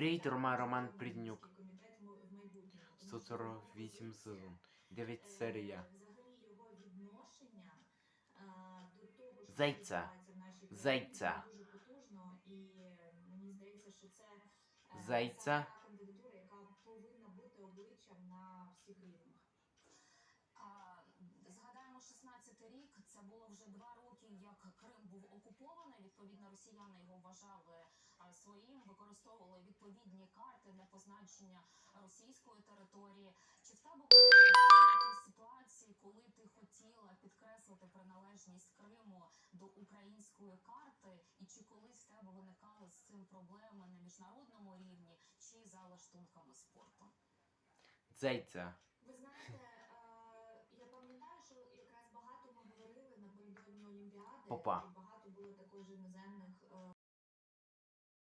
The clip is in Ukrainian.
Привіт, Рома, Роман Приднюк. комітет в м- в майбутньому. Тому що 148 сезон. 9 е, серія. Зайця. Зайця. е, е, Зайця. кандидатура, яка повинна бути обличчям на всіх рівнях. Згадаємо 16 рік. Це було вже два роки, як Крим був окупований. Відповідно, росіяни його вважали своїм, використовували відповідні карти для позначення російської території. Чи в тебе ситуації, коли ти хотіла підкреслити приналежність Криму до української карти, і чи колись в тебе виникали з цим проблеми на міжнародному рівні, чи за лаштунками спорту? Зайця. Ви знаєте, е, я пам'ятаю, що якраз багато ми говорили напередодні Олімпіади, Попа. багато було також іноземних